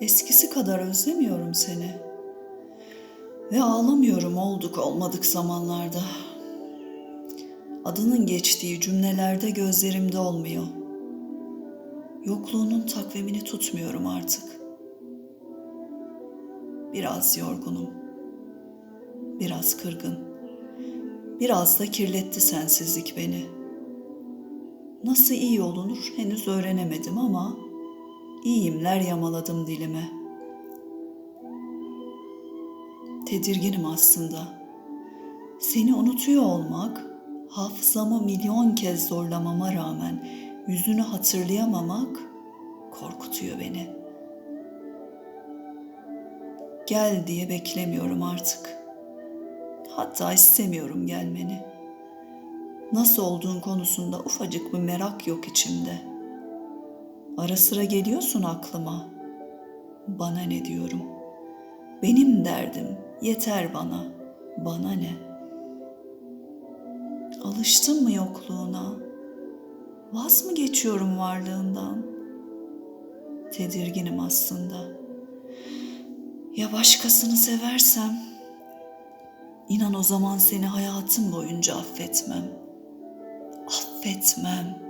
eskisi kadar özlemiyorum seni. Ve ağlamıyorum olduk olmadık zamanlarda. Adının geçtiği cümlelerde gözlerimde olmuyor. Yokluğunun takvimini tutmuyorum artık. Biraz yorgunum. Biraz kırgın. Biraz da kirletti sensizlik beni. Nasıl iyi olunur henüz öğrenemedim ama iyimler yamaladım dilime. Tedirginim aslında. Seni unutuyor olmak, hafızamı milyon kez zorlamama rağmen yüzünü hatırlayamamak korkutuyor beni. Gel diye beklemiyorum artık. Hatta istemiyorum gelmeni. Nasıl olduğun konusunda ufacık bir merak yok içimde. Ara sıra geliyorsun aklıma. Bana ne diyorum? Benim derdim yeter bana. Bana ne? Alıştın mı yokluğuna? Vaz mı geçiyorum varlığından? Tedirginim aslında. Ya başkasını seversem? İnan o zaman seni hayatım boyunca affetmem. Affetmem.